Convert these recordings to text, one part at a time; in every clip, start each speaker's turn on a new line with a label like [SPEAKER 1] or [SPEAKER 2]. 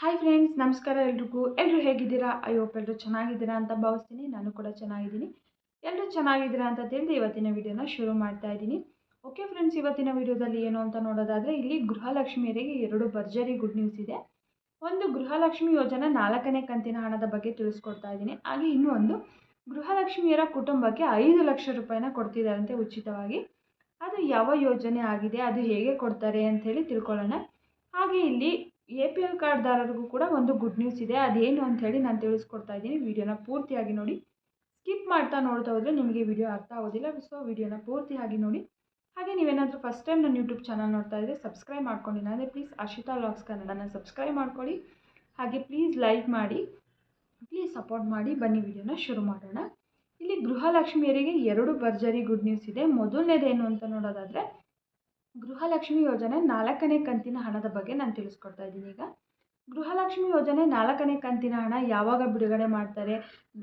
[SPEAKER 1] Hi friends ನಮಸ್ಕಾರ. ಎಲ್ರಿಗೂ ಎಲ್ಲರೂ ಹೇಗಿದ್ದೀರಾ? ಅಯ್ಯೋ ಎಲ್ಲರೂ ಚೆನ್ನಾಗಿದ್ದೀರಾ ಅಂತ ಭಾವಿಸ್ತೀನಿ. ನಾನು ಕೂಡ ಚೆನ್ನಾಗಿದ್ದೀನಿ. ಎಲ್ಲರೂ ಚೆನ್ನಾಗಿದ್ದೀರಾ ಅಂತ ತಿಳಿದು ಇವತ್ತಿನ ವಿಡಿಯೋನ ಶುರು ಮಾಡ್ತಾ ಇದ್ದೀನಿ. ಓಕೆ ಫ್ರೆಂಡ್ಸ್ ಇವತ್ತಿನ ವಿಡಿಯೋದಲ್ಲಿ ಏನು ಅಂತ ನೋಡೋದಾದರೆ, ಇಲ್ಲಿ ಗೃಹಲಕ್ಷ್ಮಿಯರಿಗೆ ಎರಡು ಭರ್ಜರಿ ಗುಡ್ ನ್ಯೂಸ್ ಇದೆ. ಒಂದು ಗೃಹಲಕ್ಷ್ಮಿ ಯೋಜನೆ ನಾಲ್ಕನೇ ಕಂತಿನ ಹಣದ ಬಗ್ಗೆ ತಿಳಿಸ್ಕೊಡ್ತಾ ಇದ್ದೀನಿ. ಹಾಗೆ ಇನ್ನೂ ಒಂದು, ಗೃಹಲಕ್ಷ್ಮಿಯರ ಕುಟುಂಬಕ್ಕೆ ಐದು ಲಕ್ಷ ರೂಪಾಯಿನ ಕೊಡ್ತಿದ್ದಾರಂತೆ ಉಚಿತವಾಗಿ. ಅದು ಯಾವ ಯೋಜನೆ ಆಗಿದೆ, ಅದು ಹೇಗೆ ಕೊಡ್ತಾರೆ ಅಂಥೇಳಿ ತಿಳ್ಕೊಳ್ಳೋಣ. ಹಾಗೆ ಇಲ್ಲಿ ಎ ಪಿ ಎಲ್ ಕಾರ್ಡ್ದಾರರಿಗೂ ಕೂಡ ಒಂದು ಗುಡ್ ನ್ಯೂಸ್ ಇದೆ. ಅದೇನು ಅಂಥೇಳಿ ನಾನು ತಿಳಿಸ್ಕೊಡ್ತಾ ಇದ್ದೀನಿ. ವಿಡಿಯೋನ ಪೂರ್ತಿಯಾಗಿ ನೋಡಿ. ಸ್ಕಿಪ್ ಮಾಡ್ತಾ ನೋಡ್ತಾ ಹೋದರೆ ನಿಮಗೆ ವಿಡಿಯೋ ಅರ್ಥ ಆಗೋದಿಲ್ಲ. ಸೊ ವಿಡಿಯೋನ ಪೂರ್ತಿಯಾಗಿ ನೋಡಿ. ಹಾಗೆ ನೀವೇನಾದರೂ ಫಸ್ಟ್ ಟೈಮ್ ನನ್ನ ಯೂಟ್ಯೂಬ್ ಚಾನಲ್ ನೋಡ್ತಾ ಇದ್ದರೆ ಸಬ್ಸ್ಕ್ರೈಬ್ ಮಾಡ್ಕೊಂಡಿಲ್ಲ ಅಂದರೆ ಪ್ಲೀಸ್ ಅರ್ಷಿತಾ ವ್ಲಾಗ್ಸ್ ಕನ್ನಡನ ಸಬ್ಸ್ಕ್ರೈಬ್ ಮಾಡ್ಕೊಳ್ಳಿ. ಹಾಗೆ ಪ್ಲೀಸ್ ಲೈಕ್ ಮಾಡಿ. ಪ್ಲೀಸ್ ಸಪೋರ್ಟ್ ಮಾಡಿ. ಬನ್ನಿ, ವಿಡಿಯೋನ ಶುರು ಮಾಡೋಣ. ಇಲ್ಲಿ ಗೃಹಲಕ್ಷ್ಮಿಯರಿಗೆ ಎರಡು ಭರ್ಜರಿ ಗುಡ್ ನ್ಯೂಸ್ ಇದೆ. ಮೊದಲನೇದೇನು ಅಂತ ನೋಡೋದಾದರೆ ಗೃಹಲಕ್ಷ್ಮಿ ಯೋಜನೆ ನಾಲ್ಕನೇ ಕಂತಿನ ಹಣದ ಬಗ್ಗೆ ನಾನು ತಿಳಿಸ್ಕೊಡ್ತಾ ಇದ್ದೀನಿ ಈಗ. ಗೃಹಲಕ್ಷ್ಮಿ ಯೋಜನೆ ನಾಲ್ಕನೇ ಕಂತಿನ ಹಣ ಯಾವಾಗ ಬಿಡುಗಡೆ ಮಾಡ್ತಾರೆ?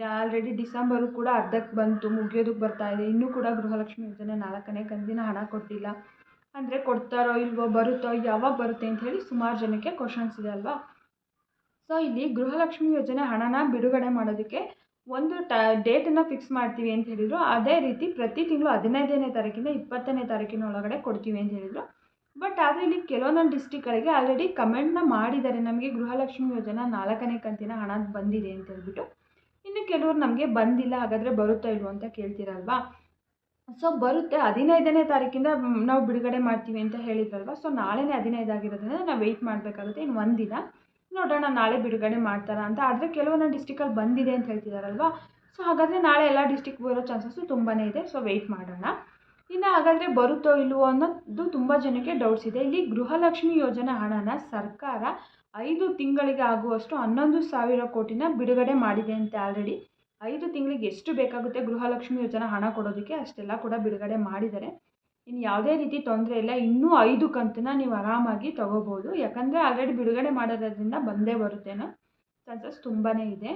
[SPEAKER 1] ಆಲ್ರೆಡಿ ಡಿಸೆಂಬರು ಕೂಡ ಅರ್ಧಕ್ಕೆ ಬಂತು ಮುಗಿಯೋದಕ್ಕೆ ಬರ್ತಾ ಇದೆ. ಇನ್ನೂ ಕೂಡ ಗೃಹಲಕ್ಷ್ಮಿ ಯೋಜನೆ ನಾಲ್ಕನೇ ಕಂತಿನ ಹಣ ಕೊಟ್ಟಿಲ್ಲ. ಅಂದರೆ ಕೊಡ್ತಾರೋ ಇಲ್ವೋ, ಬರುತ್ತೋ, ಯಾವಾಗ ಬರುತ್ತೆ ಅಂತ ಹೇಳಿ ಸುಮಾರು ಜನಕ್ಕೆ ಕ್ವಶನ್ಸ್ ಇದೆ ಅಲ್ವಾ? ಸೊ ಇಲ್ಲಿ ಗೃಹಲಕ್ಷ್ಮಿ ಯೋಜನೆ ಹಣನ ಬಿಡುಗಡೆ ಮಾಡೋದಕ್ಕೆ ಒಂದು ಟ, ಡೇಟನ್ನು ಫಿಕ್ಸ್ ಮಾಡ್ತೀವಿ ಅಂತ ಹೇಳಿದರು. ಅದೇ ರೀತಿ ಪ್ರತಿ ತಿಂಗಳು ಹದಿನೈದನೇ ತಾರೀಕಿಂದ ಇಪ್ಪತ್ತನೇ ತಾರೀಕಿನ ಒಳಗಡೆ ಕೊಡ್ತೀವಿ ಅಂತ ಹೇಳಿದರು. ಬಟ್ ಆದರೆ ಇಲ್ಲಿ ಕೆಲವೊಂದೊಂದು ಡಿಸ್ಟಿಕ್ಗಳಿಗೆ ಆಲ್ರೆಡಿ ಕಮೆಂಟ್ನ ಮಾಡಿದ್ದಾರೆ. ನಮಗೆ ಗೃಹಲಕ್ಷ್ಮಿ ಯೋಜನಾ ನಾಲ್ಕನೇ ಕಂತಿನ ಹಣ ಬಂದಿದೆ ಅಂತ ಹೇಳ್ಬಿಟ್ಟು. ಇನ್ನು ಕೆಲವರು ನಮಗೆ ಬಂದಿಲ್ಲ, ಹಾಗಾದರೆ ಬರುತ್ತಾ ಇಲ್ವೋ ಅಂತ ಕೇಳ್ತೀರಲ್ವಾ? ಸೊ ಬರುತ್ತೆ. ಹದಿನೈದನೇ ತಾರೀಕಿಂದ ನಾವು ಬಿಡುಗಡೆ ಮಾಡ್ತೀವಿ ಅಂತ ಹೇಳಿದ್ರಲ್ವಾ? ಸೊ ನಾಳೆನೇ ಹದಿನೈದು ಆಗಿರೋದ್ರಿಂದ ನಾವು ವೆಯ್ಟ್ ಮಾಡಬೇಕಾಗುತ್ತೆ ಇನ್ನು ಒಂದಿನ. ನೋಡೋಣ ನಾಳೆ ಬಿಡುಗಡೆ ಮಾಡ್ತಾರ ಅಂತ. ಆದರೆ ಕೆಲವೊಂದು ಡಿಸ್ಟಿಕಲ್ಲಿ ಬಂದಿದೆ ಅಂತ ಹೇಳ್ತಿದಾರಲ್ವ? ಸೊ ಹಾಗಾದರೆ ನಾಳೆ ಎಲ್ಲ ಡಿಸ್ಟಿಕ್ ಬರೋ ಚಾನ್ಸಸ್ಸು ತುಂಬಾ ಇದೆ. ಸೊ ವೆಯ್ಟ್ ಮಾಡೋಣ. ಇನ್ನು ಹಾಗಾದರೆ ಬರುತ್ತೋ ಇಲ್ವೋ ಅನ್ನೋದು ತುಂಬ ಜನಕ್ಕೆ ಡೌಟ್ಸ್ ಇದೆ. ಇಲ್ಲಿ ಗೃಹಲಕ್ಷ್ಮಿ ಯೋಜನೆ ಹಣನ ಸರ್ಕಾರ ಐದು ತಿಂಗಳಿಗೆ ಆಗುವಷ್ಟು ಹನ್ನೊಂದು ಸಾವಿರ ಕೋಟಿನ ಬಿಡುಗಡೆ ಮಾಡಿದೆ ಅಂತ ಆಲ್ರೆಡಿ ಐದು ತಿಂಗಳಿಗೆ ಎಷ್ಟು ಬೇಕಾಗುತ್ತೆ ಗೃಹಲಕ್ಷ್ಮಿ ಯೋಜನೆ ಹಣ ಕೊಡೋದಕ್ಕೆ? ಅಷ್ಟೆಲ್ಲ ಕೂಡ ಬಿಡುಗಡೆ ಮಾಡಿದ್ದಾರೆ. ಇನ್ನು ಯಾವುದೇ ರೀತಿ ತೊಂದರೆ ಇಲ್ಲ, ಇನ್ನೂ ಐದು ಕಂತನ್ನು ನೀವು ಆರಾಮಾಗಿ ತಗೋಬೋದು. ಯಾಕಂದರೆ ಆಲ್ರೆಡಿ ಬಿಡುಗಡೆ ಮಾಡೋದ್ರಿಂದ ಬಂದೇ ಬರುತ್ತೇನೋ ಚಾನ್ಸಸ್ ತುಂಬಾ ಇದೆ.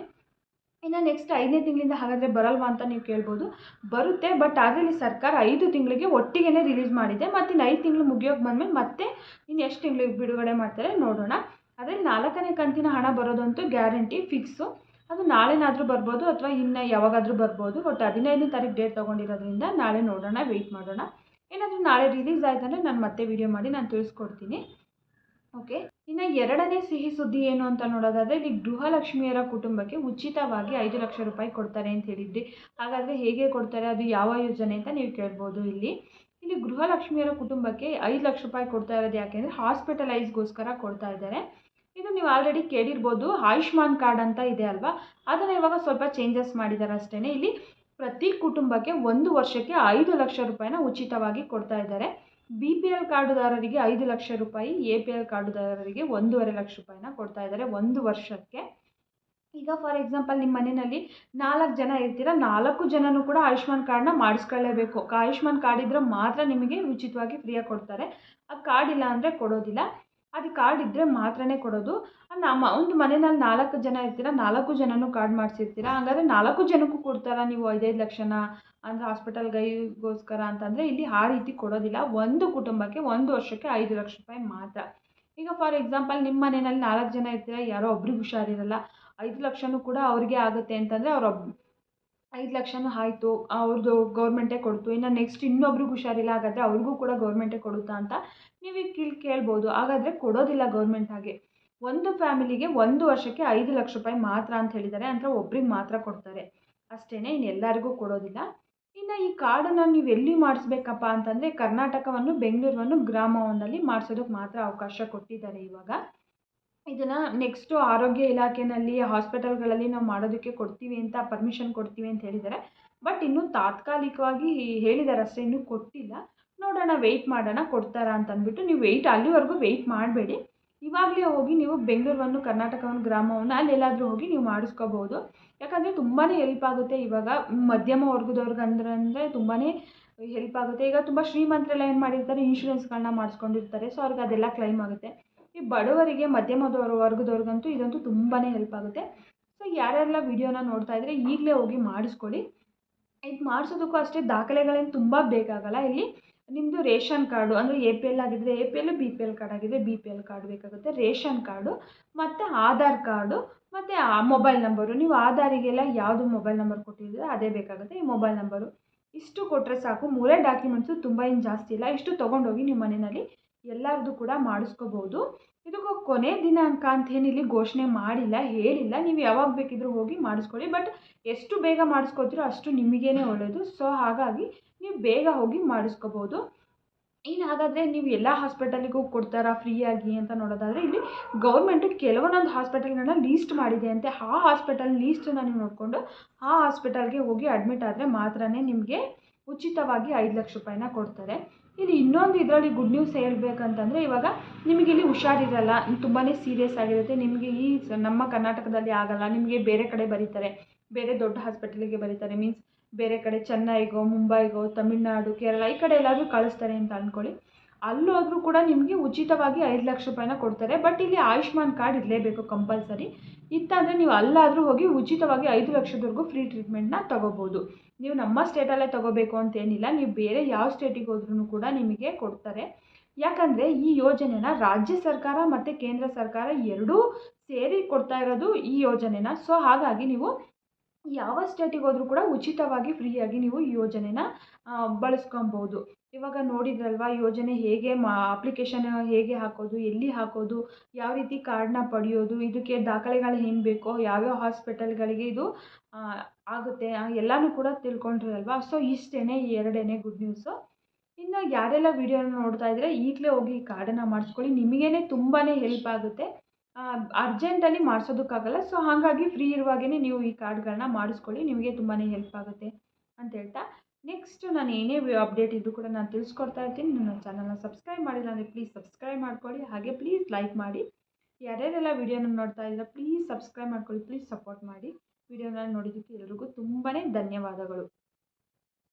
[SPEAKER 1] ಇನ್ನು ನೆಕ್ಸ್ಟ್ ಐದನೇ ತಿಂಗಳಿಂದ ಹಾಗಾದರೆ ಬರಲ್ವಾ ಅಂತ ನೀವು ಕೇಳ್ಬೋದು. ಬರುತ್ತೆ ಬಟ್ ಆದರೆ ಸರ್ಕಾರ ಐದು ತಿಂಗಳಿಗೆ ಒಟ್ಟಿಗೆ ರಿಲೀಸ್ ಮಾಡಿದೆ. ಮತ್ತು ಇನ್ನು ಐದು ತಿಂಗಳು ಮುಗಿಯೋಕೆ ಬಂದಮೇಲೆ ಮತ್ತೆ ಇನ್ನು ಎಷ್ಟು ತಿಂಗಳಿಗೆ ಬಿಡುಗಡೆ ಮಾಡ್ತಾರೆ ನೋಡೋಣ. ಅದರಲ್ಲಿ ನಾಲ್ಕನೇ ಕಂತಿನ ಹಣ ಬರೋದಂತೂ ಗ್ಯಾರಂಟಿ ಫಿಕ್ಸು ಅದು ನಾಳೆನಾದರೂ ಬರ್ಬೋದು ಅಥವಾ ಇನ್ನು ಯಾವಾಗಾದರೂ ಬರ್ಬೋದು ಒಟ್ಟು ಹದಿನೈದನೇ ತಾರೀಕು ಡೇಟ್ ತೊಗೊಂಡಿರೋದ್ರಿಂದ ನಾಳೆ ನೋಡೋಣ ವೆಯ್ಟ್ ಮಾಡೋಣ. ಏನಾದರೂ ನಾಳೆ ರಿಲೀಸ್ ಆಯ್ತಂದರೆ ನಾನು ಮತ್ತೆ ವಿಡಿಯೋ ಮಾಡಿ ನಾನು ತಿಳಿಸ್ಕೊಡ್ತೀನಿ. ಓಕೆ ಇನ್ನು ಎರಡನೇ ಸಿಹಿ ಸುದ್ದಿ ಏನು ಅಂತ ನೋಡೋದಾದರೆ, ಇಲ್ಲಿ ಗೃಹಲಕ್ಷ್ಮಿಯರ ಕುಟುಂಬಕ್ಕೆ ಉಚಿತವಾಗಿ ಐದು ಲಕ್ಷ ರೂಪಾಯಿ ಕೊಡ್ತಾರೆ ಅಂತ ಹೇಳಿದ್ರಿ. ಹಾಗಾದರೆ ಹೇಗೆ ಕೊಡ್ತಾರೆ, ಅದು ಯಾವ ಯೋಜನೆ ಅಂತ ನೀವು ಕೇಳ್ಬೋದು ಇಲ್ಲಿ. ಇಲ್ಲಿ ಗೃಹಲಕ್ಷ್ಮಿಯರ ಕುಟುಂಬಕ್ಕೆ ಐದು ಲಕ್ಷ ರೂಪಾಯಿ ಕೊಡ್ತಾ ಇರೋದು ಯಾಕೆಂದರೆ ಹಾಸ್ಪಿಟಲೈಸ್ಗೋಸ್ಕರ ಕೊಡ್ತಾ ಇದ್ದಾರೆ. ಇದು ನೀವು ಆಲ್ರೆಡಿ ಕೇಳಿರ್ಬೋದು, ಆಯುಷ್ಮಾನ್ ಕಾರ್ಡ್ ಅಂತ ಇದೆ ಅಲ್ವಾ? ಅದನ್ನು ಇವಾಗ ಸ್ವಲ್ಪ ಚೇಂಜಸ್ ಮಾಡಿದ್ದಾರೆ ಅಷ್ಟೇ ಇಲ್ಲಿ ಪ್ರತಿ ಕುಟುಂಬಕ್ಕೆ ಒಂದು ವರ್ಷಕ್ಕೆ ಐದು ಲಕ್ಷ ರೂಪಾಯಿನ ಉಚಿತವಾಗಿ ಕೊಡ್ತಾ ಇದ್ದಾರೆ. ಬಿ ಪಿ ಎಲ್ ಕಾರ್ಡುದಾರರಿಗೆ ಐದು ಲಕ್ಷ ರೂಪಾಯಿ ಎ ಪಿ ಎಲ್ ಕಾರ್ಡುದಾರರಿಗೆ ಒಂದೂವರೆ ಲಕ್ಷ ರೂಪಾಯಿನ ಕೊಡ್ತಾ ಇದ್ದಾರೆ ಒಂದು ವರ್ಷಕ್ಕೆ. ಈಗ ಫಾರ್ ಎಕ್ಸಾಂಪಲ್ ನಿಮ್ಮ ಮನೆಯಲ್ಲಿ ನಾಲ್ಕು ಜನ ಇರ್ತೀರ, ನಾಲ್ಕು ಜನನೂ ಕೂಡ ಆಯುಷ್ಮಾನ್ ಕಾರ್ಡ್ನ ಮಾಡಿಸ್ಕೊಳ್ಳೇಬೇಕು. ಆಯುಷ್ಮಾನ್ ಕಾರ್ಡ್ ಇದ್ದರೆ ಮಾತ್ರ ನಿಮಗೆ ಉಚಿತವಾಗಿ ಫ್ರೀಯಾಗಿ ಕೊಡ್ತಾರೆ. ಆ ಕಾರ್ಡ್ ಇಲ್ಲ ಅಂದರೆ ಕೊಡೋದಿಲ್ಲ. ಅದು ಕಾರ್ಡ್ ಇದ್ದರೆ ಮಾತ್ರನೇ ಕೊಡೋದು. ನಮ್ಮ ಒಂದು ಮನೆಯಲ್ಲಿ ನಾಲ್ಕು ಜನ ಇರ್ತೀರ, ನಾಲ್ಕು ಜನನೂ ಕಾರ್ಡ್ ಮಾಡಿಸಿರ್ತೀರ? ಹಂಗಾದ್ರೆ ನಾಲ್ಕು ಜನಕ್ಕೂ ಕೊಡ್ತಾರಾ ನೀವು ಐದೈದು ಲಕ್ಷನ? ಅಂದರೆ ಹಾಸ್ಪಿಟಲ್ಗೈಗೋಸ್ಕರ ಅಂತಂದರೆ ಇಲ್ಲಿ ಆ ರೀತಿ ಕೊಡೋದಿಲ್ಲ. ಒಂದು ಕುಟುಂಬಕ್ಕೆ ಒಂದು ವರ್ಷಕ್ಕೆ ಐದು ಲಕ್ಷ ರೂಪಾಯಿ ಮಾತ್ರ. ಈಗ ಫಾರ್ ಎಕ್ಸಾಂಪಲ್ ನಿಮ್ಮ ಮನೆಯಲ್ಲಿ ನಾಲ್ಕು ಜನ ಇರ್ತೀರ, ಯಾರೋ ಒಬ್ರಿಗೆ ಹುಷಾರಿರಲ್ಲ, ಐದು ಲಕ್ಷನೂ ಕೂಡ ಅವ್ರಿಗೆ ಆಗುತ್ತೆ ಅಂತಂದರೆ ಅವ್ರ ಐದು ಲಕ್ಷನೂ ಆಯಿತು ಅವ್ರದ್ದು ಗೌರ್ಮೆಂಟೇ ಕೊಡ್ತು. ಇನ್ನು ನೆಕ್ಸ್ಟ್ ಇನ್ನೊಬ್ರಿಗೆ ಹುಷಾರಿಲ್ಲ, ಹಾಗಾದರೆ ಅವ್ರಿಗೂ ಕೂಡ ಗೌರ್ಮೆಂಟೇ ಕೊಡುತ್ತಾ ಅಂತ ನೀವು ಈಗ ಕೇಳಿ ಕೇಳ್ಬೋದು. ಹಾಗಾದರೆ ಕೊಡೋದಿಲ್ಲ ಗೌರ್ಮೆಂಟ್ ಹಾಗೆ. ಒಂದು ಫ್ಯಾಮಿಲಿಗೆ ಒಂದು ವರ್ಷಕ್ಕೆ ಐದು ಲಕ್ಷ ರೂಪಾಯಿ ಮಾತ್ರ ಅಂತ ಹೇಳಿದ್ದಾರೆ. ಅಂದರೆ ಒಬ್ರಿಗೆ ಮಾತ್ರ ಕೊಡ್ತಾರೆ. ಅಷ್ಟೇ ಇನ್ನು ಎಲ್ಲರಿಗೂ ಕೊಡೋದಿಲ್ಲ. ಇನ್ನು ಈ ಕಾರ್ಡನ್ನು ನೀವು ಎಲ್ಲಿ ಮಾಡಿಸ್ಬೇಕಪ್ಪ ಅಂತಂದರೆ ಕರ್ನಾಟಕವನ್ನು, ಬೆಂಗಳೂರನ್ನು ಗ್ರಾಮವನ್ನಲ್ಲಿ ಮಾಡಿಸೋದಕ್ಕೆ ಮಾತ್ರ ಅವಕಾಶ ಕೊಟ್ಟಿದ್ದಾರೆ ಇವಾಗ. ಇದನ್ನು ನೆಕ್ಸ್ಟು ಆರೋಗ್ಯ ಇಲಾಖೆಯಲ್ಲಿ ಹಾಸ್ಪಿಟಲ್ಗಳಲ್ಲಿ ನಾವು ಮಾಡೋದಕ್ಕೆ ಕೊಡ್ತೀವಿ ಅಂತ ಪರ್ಮಿಷನ್ ಕೊಡ್ತೀವಿ ಅಂತ ಹೇಳಿದ್ದಾರೆ ಬಟ್ ಇನ್ನೂ ತಾತ್ಕಾಲಿಕವಾಗಿ ಹೇಳಿದ್ದಾರೆ ಅಷ್ಟೇ, ಇನ್ನೂ ಕೊಟ್ಟಿಲ್ಲ. ನೋಡೋಣ ವೆಯ್ಟ್ ಮಾಡೋಣ, ಕೊಡ್ತಾರಾ ಅಂತ ಅಂದ್ಬಿಟ್ಟು ನೀವು ವೆಯ್ಟ್ ಅಲ್ಲಿವರೆಗೂ ವೆಯ್ಟ್ ಮಾಡಬೇಡಿ. ಇವಾಗಲೇ ಹೋಗಿ ನೀವು ಬೆಂಗಳೂರನ್ನು ಕರ್ನಾಟಕವನ್ನು, ಗ್ರಾಮವನ್ನು, ಅಲ್ಲೆಲ್ಲಾದರೂ ಹೋಗಿ ನೀವು ಮಾಡಿಸ್ಕೋಬೋದು. ಯಾಕಂದರೆ ತುಂಬಾ ಹೆಲ್ಪ್ ಆಗುತ್ತೆ ಇವಾಗ ಮಧ್ಯಮ ವರ್ಗದವ್ರಿಗೆ ಅಂದ್ರೆ, ಅಂದರೆ ತುಂಬಾ ಹೆಲ್ಪ್ ಆಗುತ್ತೆ. ಈಗ ತುಂಬ ಶ್ರೀಮಂತರೆಲ್ಲ ಏನು ಮಾಡಿರ್ತಾರೆ ಇನ್ಶೂರೆನ್ಸ್ಗಳನ್ನ ಮಾಡಿಸ್ಕೊಂಡಿರ್ತಾರೆ. ಸೊ ಅವ್ರಿಗೆ ಅದೆಲ್ಲ ಕ್ಲೈಮ್ ಆಗುತ್ತೆ. ಈ ಬಡವರಿಗೆ ಮಧ್ಯಮದವರು ವರ್ಗದವ್ರಿಗಂತೂ ಇದಂತೂ ತುಂಬಾ ಹೆಲ್ಪ್ ಆಗುತ್ತೆ. ಸೊ ಯಾರೆಲ್ಲ ವಿಡಿಯೋನ ನೋಡ್ತಾ ಇದ್ದರೆ ಈಗಲೇ ಹೋಗಿ ಮಾಡಿಸ್ಕೊಳ್ಳಿ. ಇದು ಮಾಡಿಸೋದಕ್ಕೂ ಅಷ್ಟೇ ದಾಖಲೆಗಳೇನು ತುಂಬ ಬೇಕಾಗಲ್ಲ ಇಲ್ಲಿ ನಿಮ್ಮದು ರೇಷನ್ ಕಾರ್ಡು, ಅಂದರೆ ಎ ಪಿ ಎಲ್ ಆಗಿದ್ದರೆ A P L, B P L card ಆಗಿದ್ದರೆ ಬಿ ಪಿ ಎಲ್ ಕಾರ್ಡ್ ಬೇಕಾಗುತ್ತೆ. ರೇಷನ್ ಕಾರ್ಡು, ಮತ್ತು ಆಧಾರ್ ಕಾರ್ಡು, ಮತ್ತು ಆ ಮೊಬೈಲ್ ನಂಬರು. ನೀವು ಆಧಾರಿಗೆಲ್ಲ ಯಾವುದು ಮೊಬೈಲ್ ನಂಬರ್ ಕೊಟ್ಟಿದ್ದೀರ ಅದೇ ಬೇಕಾಗುತ್ತೆ ಈ ಮೊಬೈಲ್ ನಂಬರು. ಇಷ್ಟು ಕೊಟ್ಟರೆ ಸಾಕು. ಮೂರೇ ಡಾಕ್ಯುಮೆಂಟ್ಸು ತುಂಬ ಏನು ಜಾಸ್ತಿ ಇಲ್ಲ. ಇಷ್ಟು ತೊಗೊಂಡೋಗಿ ನಿಮ್ಮ ಮನೆಯಲ್ಲಿ ಎಲ್ಲರದ್ದು ಕೂಡ ಮಾಡಿಸ್ಕೋಬಹುದು ಇದಕ್ಕೂ ಕೊನೆ ದಿನಾಂಕ ಅಂತೇನಿಲ್ಲಿ ಘೋಷಣೆ ಮಾಡಿಲ್ಲ, ಹೇಳಿಲ್ಲ. ನೀವು ಯಾವಾಗ ಬೇಕಿದ್ರೂ ಹೋಗಿ ಮಾಡಿಸ್ಕೊಳ್ಳಿ. ಬಟ್ ಎಷ್ಟು ಬೇಗ ಮಾಡಿಸ್ಕೋತೀರೋ ಅಷ್ಟು ನಿಮಗೇನೆ ಒಳ್ಳೆಯದು ಸೊ, ಹಾಗಾಗಿ ನೀವು ಬೇಗ ಹೋಗಿ ಮಾಡಿಸ್ಕೋಬೋದು. ಇನ್ನು ಹಾಗಾದರೆ ನೀವು ಎಲ್ಲ ಹಾಸ್ಪಿಟಲಿಗೂ ಕೊಡ್ತಾರಾ ಫ್ರೀಯಾಗಿ ಅಂತ ನೋಡೋದಾದರೆ ಇಲ್ಲಿ ಗೌರ್ಮೆಂಟು ಕೆಲವೊಂದೊಂದು ಹಾಸ್ಪಿಟಲ್ಗಳನ್ನ ಲೀಸ್ಟ್ ಮಾಡಿದೆ ಅಂತೆ. ಆ ಹಾಸ್ಪಿಟಲ್ ಲೀಸ್ಟನ್ನು ನೀವು ನೋಡಿಕೊಂಡು ಆ ಹಾಸ್ಪಿಟಲ್ಗೆ ಹೋಗಿ ಅಡ್ಮಿಟ್ ಆದರೆ ಮಾತ್ರ ನಿಮಗೆ ಉಚಿತವಾಗಿ ಐದು ಲಕ್ಷ ರೂಪಾಯಿನ ಕೊಡ್ತಾರೆ. ಇಲ್ಲಿ ಇನ್ನೊಂದು ಇದರಲ್ಲಿ ಗುಡ್ ನ್ಯೂಸ್ ಹೇಳ್ಬೇಕಂತಂದರೆ ಇವಾಗ ನಿಮಗೆ ಇಲ್ಲಿ ಹುಷಾರಿರಲ್ಲ ತುಂಬಾ ಸೀರಿಯಸ್ ಆಗಿರುತ್ತೆ, ನಿಮಗೆ ಈ ನಮ್ಮ ಕರ್ನಾಟಕದಲ್ಲಿ ಆಗಲ್ಲ, ನಿಮಗೆ ಬೇರೆ ಕಡೆ ಬರೀತಾರೆ, ಬೇರೆ ದೊಡ್ಡ ಹಾಸ್ಪಿಟಲಿಗೆ ಬರೀತಾರೆ ಮೀನ್ಸ್ ಬೇರೆ ಕಡೆ ಚೆನ್ನೈಗೋ, ಮುಂಬೈಗೋ, ತಮಿಳ್ನಾಡು, ಕೇರಳ, ಈ ಕಡೆ ಎಲ್ಲಾದರೂ ಕಳಿಸ್ತಾರೆ ಅಂತ ಅಂದ್ಕೊಳ್ಳಿ ಅಲ್ಲೋದ್ರೂ ಕೂಡ ನಿಮಗೆ ಉಚಿತವಾಗಿ ಐದು ಲಕ್ಷ ರೂಪಾಯಿನ ಕೊಡ್ತಾರೆ ಬಟ್ ಇಲ್ಲಿ ಆಯುಷ್ಮಾನ್ ಕಾರ್ಡ್ ಇರಲೇಬೇಕು ಕಂಪಲ್ಸರಿ ಇತ್ತಂದರೆ ನೀವು ಅಲ್ಲಾದರೂ ಹೋಗಿ ಉಚಿತವಾಗಿ ಐದು ಲಕ್ಷದವರೆಗೂ ಫ್ರೀ ಟ್ರೀಟ್ಮೆಂಟ್ನ ತಗೋಬೋದು. ನೀವು ನಮ್ಮ ಸ್ಟೇಟಲ್ಲೇ ತಗೋಬೇಕು ಅಂತೇನಿಲ್ಲ ನೀವು ಬೇರೆ ಯಾವ ಸ್ಟೇಟಿಗೆ ಹೋದ್ರೂ ಕೂಡ ನಿಮಗೆ ಕೊಡ್ತಾರೆ. ಯಾಕಂದರೆ ಈ ಯೋಜನೆನ ರಾಜ್ಯ ಸರ್ಕಾರ ಮತ್ತು ಕೇಂದ್ರ ಸರ್ಕಾರ ಎರಡೂ ಸೇರಿ ಕೊಡ್ತಾ ಇರೋದು ಈ ಯೋಜನೆನ. ಸೊ ಹಾಗಾಗಿ ನೀವು ಯಾವ ಸ್ಟೇಟಿಗೆ ಹೋದರೂ ಕೂಡ ಉಚಿತವಾಗಿ ಫ್ರೀಯಾಗಿ ನೀವು ಈ ಯೋಜನೆನ ಬಳಸ್ಕೊಬೋದು. ಇವಾಗ ನೋಡಿದ್ರಲ್ವಾ, ಯೋಜನೆ ಹೇಗೆ ಮಾ ಅಪ್ಲಿಕೇಶನ್ ಹೇಗೆ ಹಾಕೋದು, ಎಲ್ಲಿ ಹಾಕೋದು, ಯಾವ ರೀತಿ ಕಾರ್ಡನ್ನ ಪಡೆಯೋದು, ಇದಕ್ಕೆ ದಾಖಲೆಗಳು ಏನು ಬೇಕೋ, ಯಾವ್ಯಾವ ಹಾಸ್ಪಿಟಲ್ಗಳಿಗೆ ಇದು ಆಗುತ್ತೆ ಎಲ್ಲನೂ ಕೂಡ ತಿಳ್ಕೊಂಡಿರಲ್ವಾ? ಸೊ ಇಷ್ಟೇ ಎರಡೇ ಗುಡ್ ನ್ಯೂಸು ಇನ್ನು ಯಾರೆಲ್ಲ ವೀಡಿಯೋನ ನೋಡ್ತಾ ಇದ್ದರೆ ಈಗಲೇ ಹೋಗಿ ಈ ಕಾರ್ಡನ್ನು ಮಾಡಿಸ್ಕೊಳ್ಳಿ. ನಿಮಗೇ ತುಂಬಾ ಹೆಲ್ಪ್ ಆಗುತ್ತೆ. ಅರ್ಜೆಂಟಲ್ಲಿ ಮಾಡಿಸೋದಕ್ಕಾಗಲ್ಲ. ಸೊ ಹಾಗಾಗಿ ಫ್ರೀ ಇರುವಾಗೇ ನೀವು ಈ ಕಾರ್ಡ್ಗಳನ್ನ ಮಾಡಿಸ್ಕೊಳ್ಳಿ. ನಿಮಗೆ ತುಂಬಾ ಹೆಲ್ಪ್ ಆಗುತ್ತೆ ಅಂತ ಹೇಳ್ತಾ ನೆಕ್ಸ್ಟ್ ನಾನು ಏನೇ ಅಪ್ಡೇಟ್ ಇದ್ದರೂ ಕೂಡ ನಾನು ತಿಳಿಸ್ಕೊಡ್ತಾ ಇರ್ತೀನಿ. ನನ್ನ ಚಾನಲ್ನ ಸಬ್ಸ್ಕ್ರೈಬ್ ಮಾಡಿಲ್ಲ ಅಂದರೆ ಪ್ಲೀಸ್ ಸಬ್ಸ್ಕ್ರೈಬ್ ಮಾಡ್ಕೊಳ್ಳಿ. ಹಾಗೆ ಪ್ಲೀಸ್ ಲೈಕ್ ಮಾಡಿ. ಯಾರ್ಯಾರೆಲ್ಲ ವೀಡಿಯೋನ ನೋಡ್ತಾ ಇದ್ದೀರಾ ಪ್ಲೀಸ್ ಸಬ್ಸ್ಕ್ರೈಬ್ ಮಾಡ್ಕೊಳ್ಳಿ. ಪ್ಲೀಸ್ ಸಪೋರ್ಟ್ ಮಾಡಿ. ವೀಡಿಯೋನ ನೋಡಿದ್ದಕ್ಕೆ ಎಲ್ರಿಗೂ ತುಂಬಾ ಧನ್ಯವಾದಗಳು.